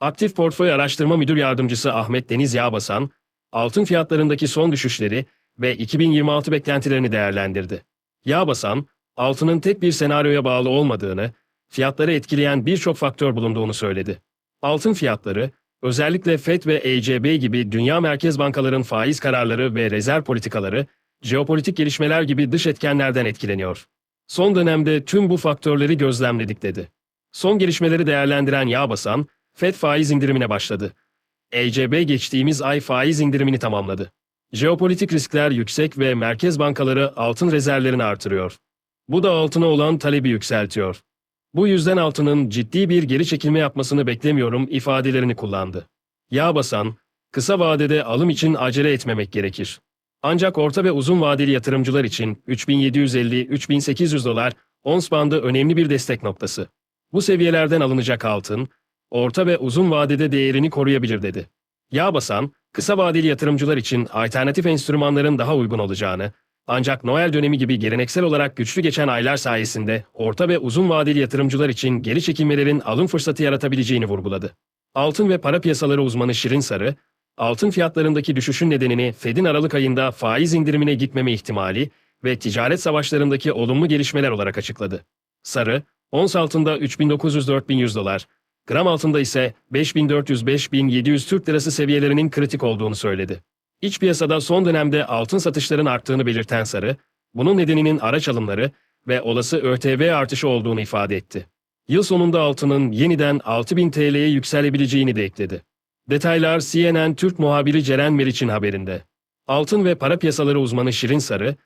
Aktif Portföy Araştırma Müdür Yardımcısı Ahmet Deniz Yağbasan, altın fiyatlarındaki son düşüşleri ve 2026 beklentilerini değerlendirdi. Yağbasan, altının tek bir senaryoya bağlı olmadığını, fiyatları etkileyen birçok faktör bulunduğunu söyledi. Altın fiyatları, özellikle FED ve ECB gibi dünya merkez bankaların faiz kararları ve rezerv politikaları, jeopolitik gelişmeler gibi dış etkenlerden etkileniyor. Son dönemde tüm bu faktörleri gözlemledik dedi. Son gelişmeleri değerlendiren Yağbasan, FED faiz indirimine başladı. ECB geçtiğimiz ay faiz indirimini tamamladı. Jeopolitik riskler yüksek ve merkez bankaları altın rezervlerini artırıyor. Bu da altına olan talebi yükseltiyor. Bu yüzden altının ciddi bir geri çekilme yapmasını beklemiyorum ifadelerini kullandı. Yağ basan, kısa vadede alım için acele etmemek gerekir. Ancak orta ve uzun vadeli yatırımcılar için 3750-3800 dolar ons bandı önemli bir destek noktası. Bu seviyelerden alınacak altın, orta ve uzun vadede değerini koruyabilir dedi. Yağ basan, kısa vadeli yatırımcılar için alternatif enstrümanların daha uygun olacağını, ancak Noel dönemi gibi geleneksel olarak güçlü geçen aylar sayesinde orta ve uzun vadeli yatırımcılar için geri çekilmelerin alım fırsatı yaratabileceğini vurguladı. Altın ve para piyasaları uzmanı Şirin Sarı, altın fiyatlarındaki düşüşün nedenini Fed'in Aralık ayında faiz indirimine gitmeme ihtimali ve ticaret savaşlarındaki olumlu gelişmeler olarak açıkladı. Sarı, ons altında 3900-4100 dolar, gram altında ise 5400-5700 Türk lirası seviyelerinin kritik olduğunu söyledi. İç piyasada son dönemde altın satışların arttığını belirten Sarı, bunun nedeninin araç alımları ve olası ÖTV artışı olduğunu ifade etti. Yıl sonunda altının yeniden 6000 TL'ye yükselebileceğini de ekledi. Detaylar CNN Türk muhabiri Ceren Meriç'in haberinde. Altın ve para piyasaları uzmanı Şirin Sarı,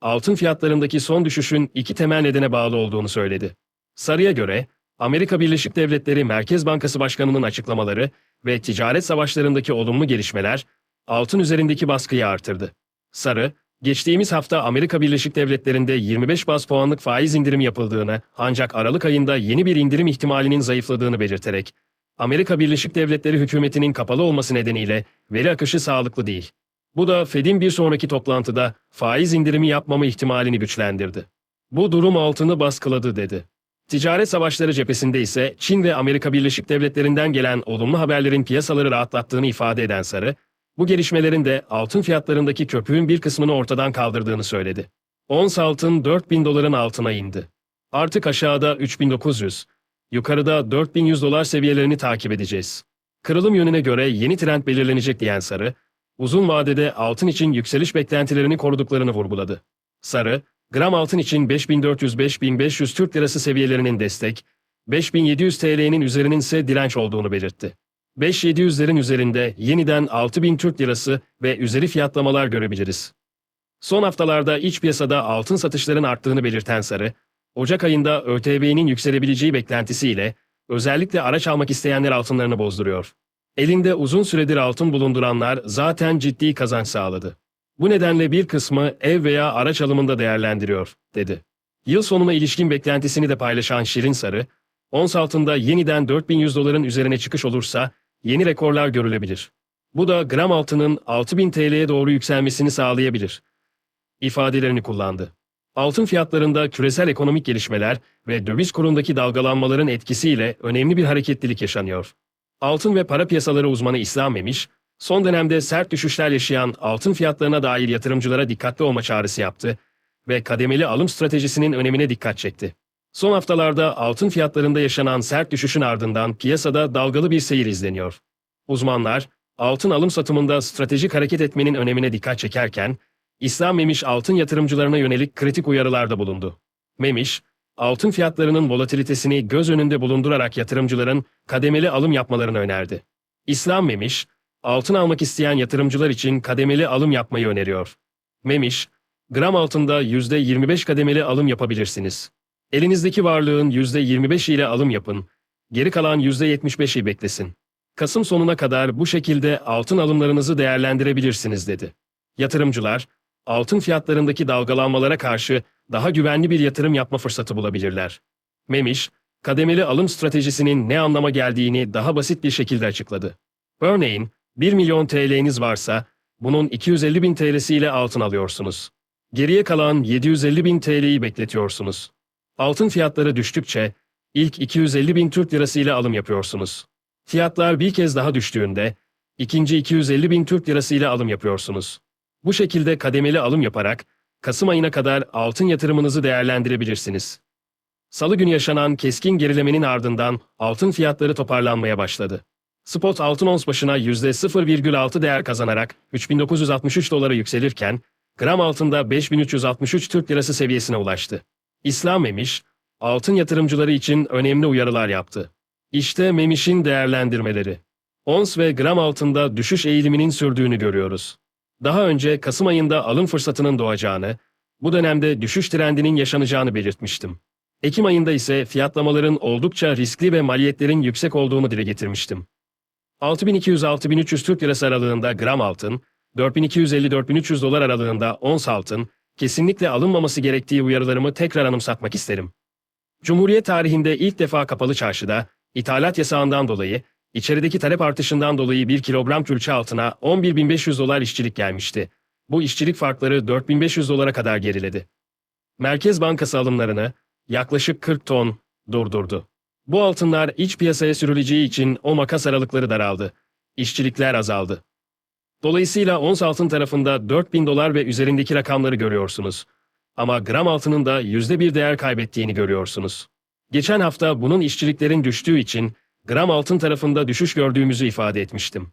altın fiyatlarındaki son düşüşün iki temel nedene bağlı olduğunu söyledi. Sarı'ya göre, Amerika Birleşik Devletleri Merkez Bankası Başkanı'nın açıklamaları ve ticaret savaşlarındaki olumlu gelişmeler, altın üzerindeki baskıyı artırdı. Sarı, geçtiğimiz hafta Amerika Birleşik Devletleri'nde 25 bas puanlık faiz indirimi yapıldığını ancak Aralık ayında yeni bir indirim ihtimalinin zayıfladığını belirterek, Amerika Birleşik Devletleri hükümetinin kapalı olması nedeniyle veri akışı sağlıklı değil. Bu da Fed'in bir sonraki toplantıda faiz indirimi yapmama ihtimalini güçlendirdi. Bu durum altını baskıladı dedi. Ticaret savaşları cephesinde ise Çin ve Amerika Birleşik Devletleri'nden gelen olumlu haberlerin piyasaları rahatlattığını ifade eden Sarı, bu gelişmelerin de altın fiyatlarındaki köpüğün bir kısmını ortadan kaldırdığını söyledi. Ons altın 4000 doların altına indi. Artık aşağıda 3900, yukarıda 4100 dolar seviyelerini takip edeceğiz. Kırılım yönüne göre yeni trend belirlenecek diyen Sarı, uzun vadede altın için yükseliş beklentilerini koruduklarını vurguladı. Sarı, gram altın için 5400-5500 Türk Lirası seviyelerinin destek, 5700 TL'nin üzerinin ise direnç olduğunu belirtti. 5700'lerin üzerinde yeniden 6000 Türk Lirası ve üzeri fiyatlamalar görebiliriz. Son haftalarda iç piyasada altın satışların arttığını belirten Sarı, Ocak ayında ÖTV'nin yükselebileceği beklentisiyle özellikle araç almak isteyenler altınlarını bozduruyor. Elinde uzun süredir altın bulunduranlar zaten ciddi kazanç sağladı. Bu nedenle bir kısmı ev veya araç alımında değerlendiriyor, dedi. Yıl sonuna ilişkin beklentisini de paylaşan Şirin Sarı, ons altında yeniden 4100 doların üzerine çıkış olursa yeni rekorlar görülebilir. Bu da gram altının 6000 TL'ye doğru yükselmesini sağlayabilir. ifadelerini kullandı. Altın fiyatlarında küresel ekonomik gelişmeler ve döviz kurundaki dalgalanmaların etkisiyle önemli bir hareketlilik yaşanıyor. Altın ve para piyasaları uzmanı İslam Memiş, son dönemde sert düşüşler yaşayan altın fiyatlarına dair yatırımcılara dikkatli olma çağrısı yaptı ve kademeli alım stratejisinin önemine dikkat çekti. Son haftalarda altın fiyatlarında yaşanan sert düşüşün ardından piyasada dalgalı bir seyir izleniyor. Uzmanlar, altın alım satımında stratejik hareket etmenin önemine dikkat çekerken, İslam Memiş altın yatırımcılarına yönelik kritik uyarılarda bulundu. Memiş, altın fiyatlarının volatilitesini göz önünde bulundurarak yatırımcıların kademeli alım yapmalarını önerdi. İslam Memiş, altın almak isteyen yatırımcılar için kademeli alım yapmayı öneriyor. Memiş, gram altında %25 kademeli alım yapabilirsiniz. Elinizdeki varlığın %25 ile alım yapın. Geri kalan %75'i beklesin. Kasım sonuna kadar bu şekilde altın alımlarınızı değerlendirebilirsiniz dedi. Yatırımcılar, altın fiyatlarındaki dalgalanmalara karşı daha güvenli bir yatırım yapma fırsatı bulabilirler. Memiş, kademeli alım stratejisinin ne anlama geldiğini daha basit bir şekilde açıkladı. Örneğin, 1 milyon TL'niz varsa, bunun 250 bin TL'siyle altın alıyorsunuz. Geriye kalan 750 bin TL'yi bekletiyorsunuz. Altın fiyatları düştükçe ilk 250 bin Türk lirası ile alım yapıyorsunuz. Fiyatlar bir kez daha düştüğünde ikinci 250 bin Türk lirası ile alım yapıyorsunuz. Bu şekilde kademeli alım yaparak Kasım ayına kadar altın yatırımınızı değerlendirebilirsiniz. Salı günü yaşanan keskin gerilemenin ardından altın fiyatları toparlanmaya başladı. Spot altın ons başına %0,6 değer kazanarak 3963 dolara yükselirken, gram altında 5363 Türk lirası seviyesine ulaştı. İslam Memiş, altın yatırımcıları için önemli uyarılar yaptı. İşte Memiş'in değerlendirmeleri. Ons ve gram altında düşüş eğiliminin sürdüğünü görüyoruz. Daha önce Kasım ayında alım fırsatının doğacağını, bu dönemde düşüş trendinin yaşanacağını belirtmiştim. Ekim ayında ise fiyatlamaların oldukça riskli ve maliyetlerin yüksek olduğunu dile getirmiştim. 6200-6300 Türk Lirası aralığında gram altın, 4250-4300 dolar aralığında ons altın, kesinlikle alınmaması gerektiği uyarılarımı tekrar anımsatmak isterim. Cumhuriyet tarihinde ilk defa kapalı çarşıda, ithalat yasağından dolayı, içerideki talep artışından dolayı 1 kilogram külçe altına 11.500 dolar işçilik gelmişti. Bu işçilik farkları 4500 dolara kadar geriledi. Merkez Bankası alımlarını yaklaşık 40 ton durdurdu. Bu altınlar iç piyasaya sürüleceği için o makas aralıkları daraldı. İşçilikler azaldı. Dolayısıyla ons altın tarafında 4000 dolar ve üzerindeki rakamları görüyorsunuz. Ama gram altının da %1 değer kaybettiğini görüyorsunuz. Geçen hafta bunun işçiliklerin düştüğü için gram altın tarafında düşüş gördüğümüzü ifade etmiştim.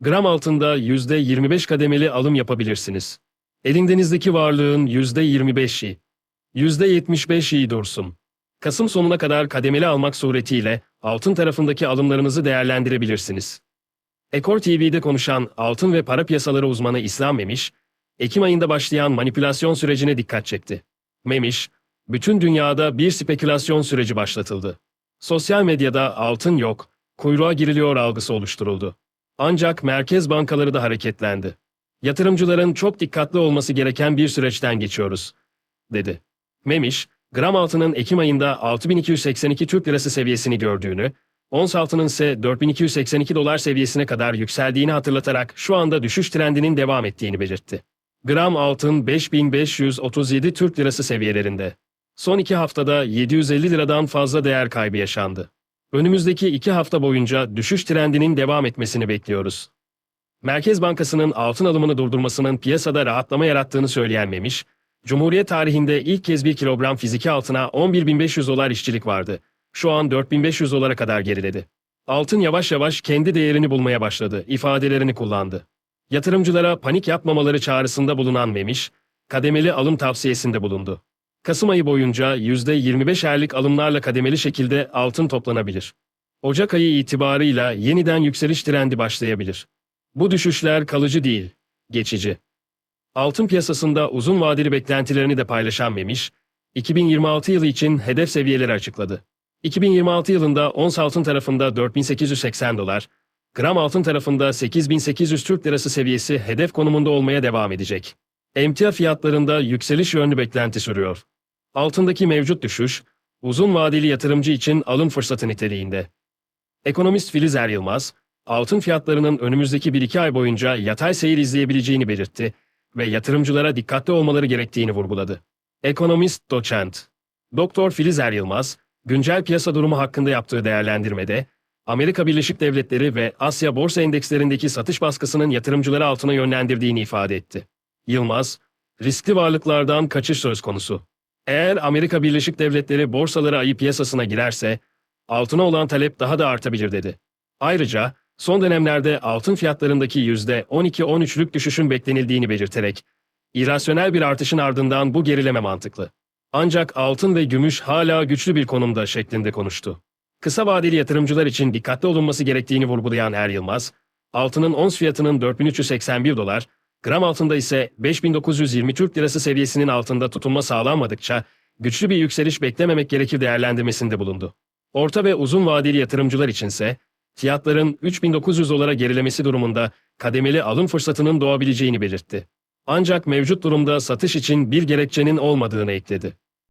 Gram altında %25 kademeli alım yapabilirsiniz. Elindenizdeki varlığın %25'i, %75'i dursun. Kasım sonuna kadar kademeli almak suretiyle altın tarafındaki alımlarınızı değerlendirebilirsiniz. Ekor TV'de konuşan altın ve para piyasaları uzmanı İslam Memiş, Ekim ayında başlayan manipülasyon sürecine dikkat çekti. Memiş, bütün dünyada bir spekülasyon süreci başlatıldı. Sosyal medyada altın yok, kuyruğa giriliyor algısı oluşturuldu. Ancak merkez bankaları da hareketlendi. Yatırımcıların çok dikkatli olması gereken bir süreçten geçiyoruz, dedi. Memiş, gram altının Ekim ayında 6282 Türk Lirası seviyesini gördüğünü, ons altının ise 4282 dolar seviyesine kadar yükseldiğini hatırlatarak şu anda düşüş trendinin devam ettiğini belirtti. Gram altın 5537 Türk Lirası seviyelerinde. Son iki haftada 750 liradan fazla değer kaybı yaşandı. Önümüzdeki iki hafta boyunca düşüş trendinin devam etmesini bekliyoruz. Merkez Bankası'nın altın alımını durdurmasının piyasada rahatlama yarattığını söyleyen Memiş, Cumhuriyet tarihinde ilk kez bir kilogram fiziki altına 11.500 dolar işçilik vardı. Şu an 4.500 dolara kadar geriledi. Altın yavaş yavaş kendi değerini bulmaya başladı, ifadelerini kullandı. Yatırımcılara panik yapmamaları çağrısında bulunan Memiş, kademeli alım tavsiyesinde bulundu. Kasım ayı boyunca %25'erlik alımlarla kademeli şekilde altın toplanabilir. Ocak ayı itibarıyla yeniden yükseliş trendi başlayabilir. Bu düşüşler kalıcı değil, geçici. Altın piyasasında uzun vadeli beklentilerini de paylaşan Memiş, 2026 yılı için hedef seviyeleri açıkladı. 2026 yılında ons altın tarafında 4880 dolar, gram altın tarafında 8800 Türk lirası seviyesi hedef konumunda olmaya devam edecek. Emtia fiyatlarında yükseliş yönlü beklenti sürüyor. Altındaki mevcut düşüş, uzun vadeli yatırımcı için alım fırsatı niteliğinde. Ekonomist Filiz Er Yılmaz, altın fiyatlarının önümüzdeki 1-2 ay boyunca yatay seyir izleyebileceğini belirtti ve yatırımcılara dikkatli olmaları gerektiğini vurguladı. Ekonomist doçent Doktor Filiz Er Yılmaz, güncel piyasa durumu hakkında yaptığı değerlendirmede, Amerika Birleşik Devletleri ve Asya borsa endekslerindeki satış baskısının yatırımcıları altına yönlendirdiğini ifade etti. Yılmaz, riskli varlıklardan kaçış söz konusu. Eğer Amerika Birleşik Devletleri borsaları ayı piyasasına girerse, altına olan talep daha da artabilir dedi. Ayrıca, son dönemlerde altın fiyatlarındaki %12-13'lük düşüşün beklenildiğini belirterek, irasyonel bir artışın ardından bu gerileme mantıklı. Ancak altın ve gümüş hala güçlü bir konumda şeklinde konuştu. Kısa vadeli yatırımcılar için dikkatli olunması gerektiğini vurgulayan Er Yılmaz, altının ons fiyatının 4381 dolar, gram altında ise 5920 Türk Lirası seviyesinin altında tutunma sağlanmadıkça güçlü bir yükseliş beklememek gerekir değerlendirmesinde bulundu. Orta ve uzun vadeli yatırımcılar içinse fiyatların 3900 dolara gerilemesi durumunda kademeli alım fırsatının doğabileceğini belirtti. Ancak mevcut durumda satış için bir gerekçenin olmadığını ekledi.